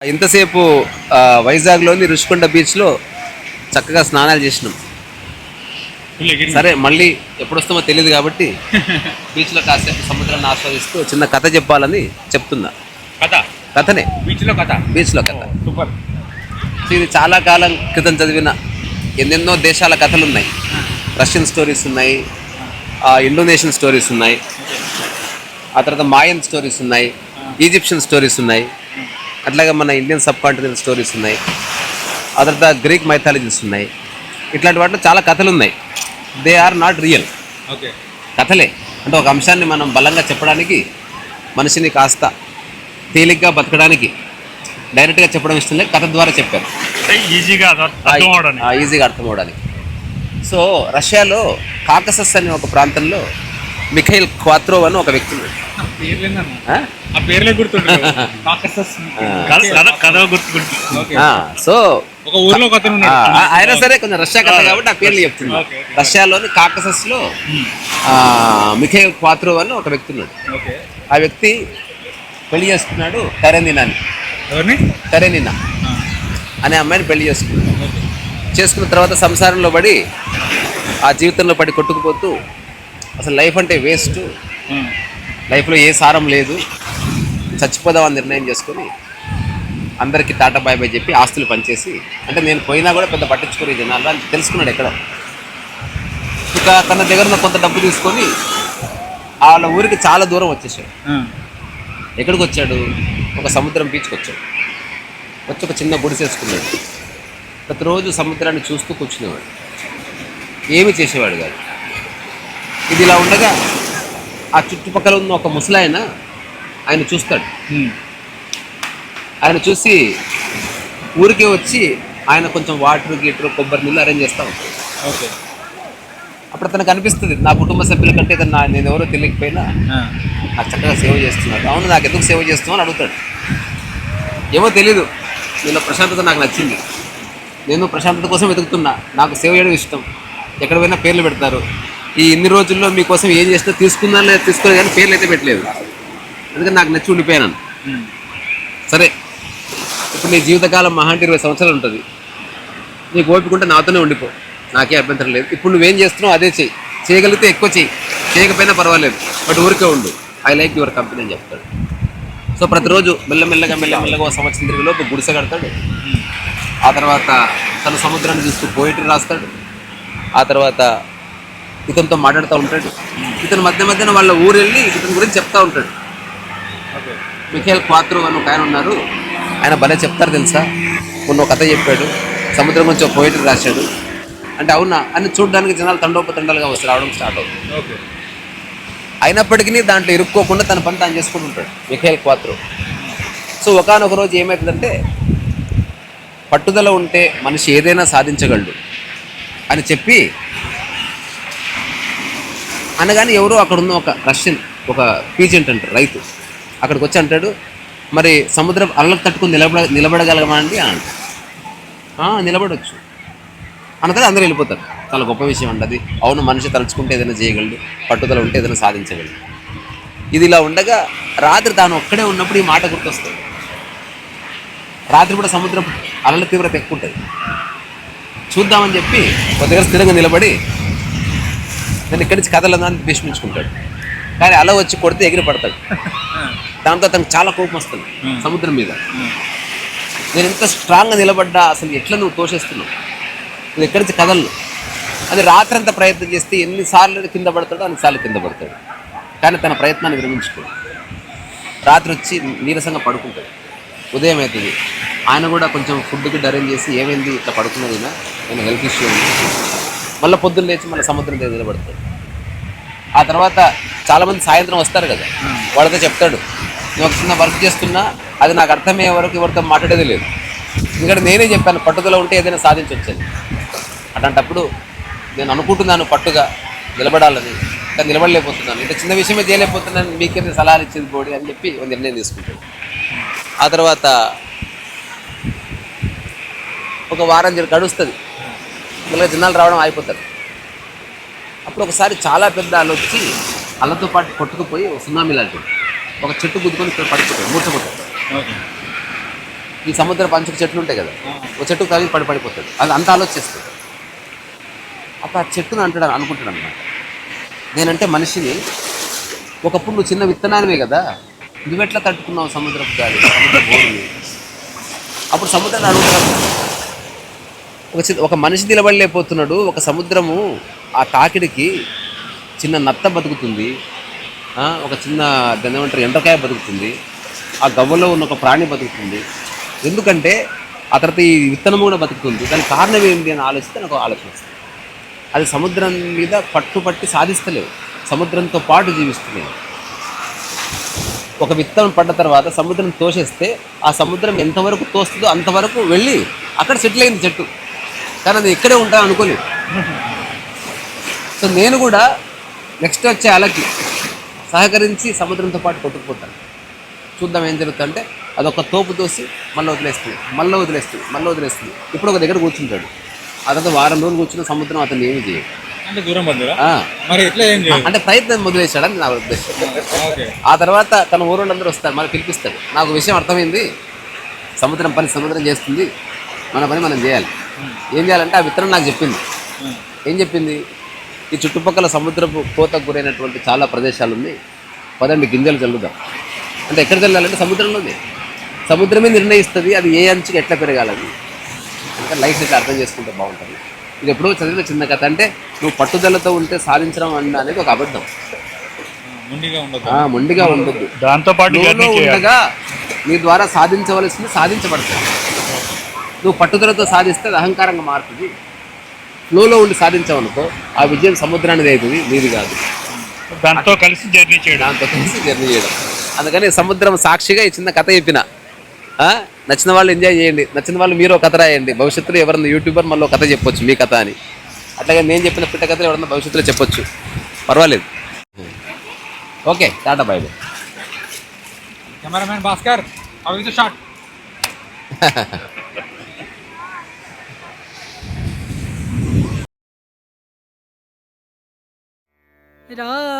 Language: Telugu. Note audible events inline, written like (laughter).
ఇంతసేపు వైజాగ్లోని రుషికొండ బీచ్లో చక్కగా స్నానాలు చేసినాం. సరే మళ్ళీ ఎప్పుడు వస్తామో తెలియదు కాబట్టి (laughs) బీచ్లో కాసేపు సముద్రాన్ని ఆస్వాదిస్తూ చిన్న కథ చెప్పాలని చెప్తున్నా. కథ? కథనే. బీచ్లో కథ? బీచ్లో కథ. సూపర్. సో ఇది చాలా కాలం క్రితం చదివిన ఎన్నెన్నో దేశాల కథలు ఉన్నాయి రష్యన్ స్టోరీస్ ఉన్నాయి ఇండోనేషియన్ స్టోరీస్ ఉన్నాయి ఆ తర్వాత మాయన్ స్టోరీస్ ఉన్నాయి ఈజిప్షియన్ స్టోరీస్ ఉన్నాయి. అట్లాగే మన ఇండియన్ సబ్ కాంటినెంట్ స్టోరీస్ ఉన్నాయి. ఆ తర్వాత గ్రీక్ మైథాలజీస్ ఉన్నాయి. ఇట్లాంటి వాటిలో చాలా కథలు ఉన్నాయి. They are not real okay. కథలే. అంటే ఒక అంశాన్ని మనం బలంగా చెప్పడానికి మనిషిని కాస్త తేలిగ్గా బతకడానికి డైరెక్ట్గా చెప్పడం ఇష్టం లేదు. కథ ద్వారా చెప్పారు. ఈజీగా ఈజీగా అర్థం అవడానికి సో రష్యాలో కాకసస్ అనే ఒక ప్రాంతంలో మిఖైల్ క్వాత్రోవ్ అని ఒక వ్యక్తి (laughs) కాకసస్ సో ఒక ఊర్లో అయినా సరే కొంచెం రష్యా కథ కాబట్టి ఆ పేర్లు చెప్తున్నా. ఓకే. రష్యాలోని కాకసస్లో ఆ, మిఖైల్ క్వాత్రోవ్ అని ఒక వ్యక్తి ఉన్నాడు. ఓకే. ఆ వ్యక్తి పెళ్ళి చేసుకున్నాడు కరెనినాని ఎవరిని? కరెనినా అనే అమ్మాయిని పెళ్ళి చేసుకున్నాడు. చేసుకున్న తర్వాత సంసారంలో పడి ఆ జీవితంలో పడి కొట్టుకుపోతూ అసలు లైఫ్ అంటే వేస్ట్. లైఫ్లో ఏ సారం లేదు. చచ్చిపోదామని నిర్ణయం చేసుకొని అందరికీ టాటా బాయ్ బాయ్ చెప్పి ఆస్తులు పనిచేసి అంటే నేను పోయినా కూడా పెద్ద పట్టించుకోరు ఈ జనాలు అని తెలుసుకున్నాడు ఎక్కడ. ఇక తన దగ్గర ఉన్న కొంత డబ్బు తీసుకొని వాళ్ళ ఊరికి చాలా దూరం వచ్చేసాడు. ఎక్కడికి వచ్చాడు? ఒక సముద్రం బీచ్కి వచ్చాడు. వచ్చి ఒక చిన్న గుడిసేసుకున్నాడు ప్రతిరోజు సముద్రాన్ని చూస్తూ కూర్చునేవాడు. ఏమి చేసేవాడు కాదు. ఇది ఇలా ఉండగా ఆ చుట్టుపక్కల ఉన్న ఒక ముసలాయన ఆయన చూస్తాడు. ఆయన చూసి ఊరికే వచ్చి ఆయన కొంచెం వాటర్ గీటర్ కొబ్బరి నీళ్ళు అరేంజ్ చేస్తూ ఉంటాడు. ఓకే. అప్పుడు తనకు అనిపిస్తుంది నా కుటుంబ సభ్యుల కంటే ఇతను నా నేను ఎవరో తెలియకపోయినా నాకు చక్కగా సేవ చేస్తున్నాడు. అవును నాకు ఎందుకు సేవ చేస్తున్నావు అని అడుగుతాడు. ఏమో తెలీదు. నీలో ప్రశాంతత నాకు నచ్చింది. నేను ప్రశాంతత కోసం వెతుకుతున్నా. నాకు సేవ చేయడం ఇష్టం. ఎక్కడ పోయినా పేర్లు పెడతారు. ఈ ఇన్ని రోజుల్లో మీకోసం ఏం చేసినా తీసుకుందా లేదా తీసుకోలేదు కానీ పేర్లు అయితే పెట్టలేదు. అందుకని నాకు నచ్చి ఉండిపోయాను సరే ఇప్పుడు నీ జీవితకాలం మహా అంటే ఇరవై సంవత్సరాలు ఉంటుంది. నీకు ఓపికంటే నాతోనే ఉండిపో. నాకే అభ్యంతరం లేదు. ఇప్పుడు నువ్వేం చేస్తున్నావు అదే చెయ్యి. చేయగలిగితే ఎక్కువ చెయ్యి. చేయకపోయినా పర్వాలేదు. బట్ ఊరికే ఉండు. ఐ లైక్ యువర్ కంపెనీ అని చెప్తాడు. సో ప్రతిరోజు మెల్లమెల్లగా మెల్లమెల్లగా ఒక సంవత్సరం తిరిగిలోపు గుడిసె కడతాడు. ఆ తర్వాత తన సముద్రాన్ని చూస్తూ పోయిటరీ రాస్తాడు. ఆ తర్వాత ఇతనితో మాట్లాడుతూ ఉంటాడు. ఇతను మధ్య మధ్యన వాళ్ళ ఊరు వెళ్ళి ఇతని గురించి చెప్తా ఉంటాడు. ఓకే. మిఖేల్ క్వాత్రో అని ఒక ఆయన ఉన్నారు. ఆయన భలే చెప్తారు తెలుసా? మొన్న ఒక కథ చెప్పాడు. సముద్రం నుంచి ఒక పోయిటరీ రాశాడు. అంటే అవునా? అని చూడడానికి జనాలు తండోపతండాలుగా వస్తారు రావడం స్టార్ట్ అవుతుంది. అయినప్పటికీ దాంట్లో ఇరుక్కోకుండా తన పని తాను చేసుకుంటూ ఉంటాడు మిఖేల్ క్వాత్రో. సో ఒకనొక రోజు ఏమవుతుందంటే పట్టుదల ఉంటే మనిషి ఏదైనా సాధించగలడు అని చెప్పి అనగానే ఎవరో అక్కడ ఉన్న ఒక రష్యన్ ఒక పీజెంట్ అంటారు రైతు. అక్కడికి వచ్చి అంటాడు మరి సముద్రం అల్లకు తట్టుకుని నిలబడ నిలబడగలమా? అండి అని నిలబడొచ్చు. అన్న తర్వాత అందరూ వెళ్ళిపోతారు. చాలా గొప్ప విషయం అండి అది. అవును మనిషి తలుచుకుంటే ఏదైనా చేయగలడు పట్టుదల ఉంటే ఏదైనా సాధించగలడు. ఇది ఇలా ఉండగా రాత్రి తాను ఒక్కడే ఉన్నప్పుడు ఈ మాట గుర్తొస్తుంది. రాత్రి కూడా సముద్రం అలల తీవ్రత ఎక్కువ ఉంటుంది చూద్దామని చెప్పి కొద్దిగా స్థిరంగా నిలబడి నన్ను ఇక్కడి నుంచి కదలదని భీష్మించుకుంటాడు. కానీ అలా వచ్చి కొడితే ఎగిరి పడతాడు. దాంతో అతనికి చాలా కోపం వస్తుంది సముద్రం మీద. నేను ఎంత స్ట్రాంగ్గా నిలబడ్డా అసలు ఎట్లా నువ్వు తోసేస్తున్నావు? నువ్వు ఎక్కడి నుంచి కదలను. అది రాత్రంతా ప్రయత్నం చేస్తే ఎన్నిసార్లు కింద పడతాడో అన్నిసార్లు కింద పడతాడు. కానీ తన ప్రయత్నాన్ని విరమించుకోడు. రాత్రి వచ్చి నీరసంగా పడుకుంటాడు. ఉదయం అవుతుంది. ఆయన కూడా కొంచెం ఫుడ్ గిడ్ అరేంజ్ చేసి ఏమైంది? ఇట్లా పడుకున్నది నేను హెల్త్ ఇష్యూ ఉంది? మళ్ళీ పొద్దున్న లేచి మళ్ళీ సముద్రం దగ్గర నిలబడతాడు. ఆ తర్వాత చాలామంది సాయంత్రం వస్తారు కదా వాళ్ళతో చెప్తాడు నేను ఒక చిన్న వర్క్ చేస్తున్నా అది నాకు అర్థమయ్యే వరకు ఎవరితో మాట్లాడేది లేదు. ఎందుకంటే నేనే చెప్పాను పట్టుదల ఉంటే ఏదైనా సాధించవచ్చని అట్లాంటప్పుడు నేను అనుకుంటున్నాను పట్టుగా నిలబడాలని కానీ నిలబడలేకపోతున్నాను. ఇంత చిన్న విషయమే చేయలేకపోతున్నాను మీకేమైనా సలహాలు ఇచ్చింది పోడి అని చెప్పి ఒక నిర్ణయం తీసుకుంటాడు. ఆ తర్వాత ఒక వారం జర గడుస్తుంది. మళ్ళీ జనాలు రావడం ఆగిపోతారు. అప్పుడు ఒకసారి చాలా పెద్ద అల వచ్చి అల్లతో పాటు కొట్టుకుపోయి ఒక సునామీ లాంటిది. ఒక చెట్టు గుద్దుకొని పడిపోతాడు మూర్చపోతాడు ఈ సముద్ర పంచక చెట్లు ఉంటాయి కదా ఒక చెట్టు తగిలి పడి పడిపోతుంది అది అంత ఆలోచిస్తుంది అప్పుడు ఆ చెట్టును అంటాడు అనుకుంటాడు అనమాట నేనంటే మనిషిని ఒకప్పుడు నువ్వు చిన్న విత్తనానివే కదా నువ్వెట్లా తట్టుకున్నావు సముద్రపు గాలి సముద్ర అప్పుడు సముద్రాన్ని అడుగుతాడు. ఒక ఒక మనిషి నిలబడలేకపోతున్నాడు. ఒక సముద్రము ఆ తాకిడికి చిన్న నత్త బతుకుతుంది. ఒక చిన్న దాన్ని ఏమంటారు ఎండ్రకాయ బతుకుతుంది. ఆ గవ్వలో ఉన్న ఒక ప్రాణి బతుకుతుంది. ఎందుకంటే ఆ తర్వాత ఈ విత్తనం కూడా బతుకుతుంది. దానికి కారణం ఏంటి అని ఆలోచిస్తే నాకు ఆలోచన అది సముద్రం మీద పట్టుపట్టి సాధిస్తలేవు సముద్రంతో పాటు జీవిస్తున్నాయి. ఒక విత్తనం పడ్డ తర్వాత సముద్రం తోసేస్తే ఆ సముద్రం ఎంతవరకు తోస్తుందో అంతవరకు వెళ్ళి అక్కడ సెటిల్ అయింది చెట్టు. కానీ అది ఇక్కడే ఉంటా అనుకోలేదు. సో నేను కూడా నెక్స్ట్ వచ్చే అలకి సహకరించి సముద్రంతో పాటు కొట్టుకుపోతాను. చూద్దాం ఏం జరుగుతుందంటే అదొక తోపు తోసి మళ్ళీ వదిలేస్తుంది మళ్ళీ వదిలేస్తుంది మళ్ళీ వదిలేస్తుంది. ఇప్పుడు ఒక దగ్గర కూర్చుంటాడు. తర్వాత వారం రోజులు కూర్చున్న సముద్రం అతను ఏమి చేయదు. అంటే దూరం మరి ఎట్లా ఏం అంటే ప్రయత్నం వదిలేశాడని నా ఉద్దేశం. ఆ తర్వాత తన ఊరోళ్ళందరూ వస్తారు మళ్ళీ పిలిపిస్తాడు నాకు విషయం అర్థమైంది. సముద్రం పని సముద్రం చేస్తుంది మన పని మనం చేయాలి. ఏం చేయాలంటే ఆ విత్తనం నాకు చెప్పింది. ఏం చెప్పింది? ఈ చుట్టుపక్కల సముద్రపు కోతకు గురైనటువంటి చాలా ప్రదేశాలు ఉన్నాయి పదండి గింజలు చల్లుదాం. అంటే ఎక్కడ చల్లాలంటే సముద్రంలోనే. సముద్రమే నిర్ణయిస్తుంది అది ఏ అంచుకి ఎట్లా పెరగాలని. అంటే లైఫ్ ఇట్లా అర్థం చేసుకుంటే బాగుంటుంది. ఇది ఎప్పుడో చదివిన చిన్న కథ. అంటే నువ్వు పట్టుదలతో ఉంటే సాధించడం అన్న అనేది ఒక అబద్ధం. ముండిగా ఉండదు ఆ, మొండిగా ఉండొద్దు. దాంతో పాటు ఉండగా నీ ద్వారా సాధించవలసింది సాధించబడుతుంది నువ్వు పట్టుదలతో సాధిస్తే అది అహంకారంగా మారుతుంది. ఫ్లోలో ఉండి సాధించావనుకో ఆ విజయం సముద్రానికి అవుతుంది నీది కాదు. దాంతో కలిసి జర్నీ చేయడం. దాంతో కలిసి జర్నీ చేయడం. అందుకని సముద్రం సాక్షిగా ఈ చిన్న కథ చెప్పిన ఆ? నచ్చిన వాళ్ళు ఎంజాయ్ చేయండి. నచ్చిన వాళ్ళు మీరు ఒక కథ రాయండి. భవిష్యత్తులో ఎవరన్నా యూట్యూబర్ మళ్ళీ కథ చెప్పొచ్చు మీ కథ అని. అట్లాగే నేను చెప్పిన పిట్ట కథలు ఎవరన్నా భవిష్యత్తులో చెప్పొచ్చు. పర్వాలేదు. Okay tata bye bye. Cameraman Bhaskar shot. (laughs) रा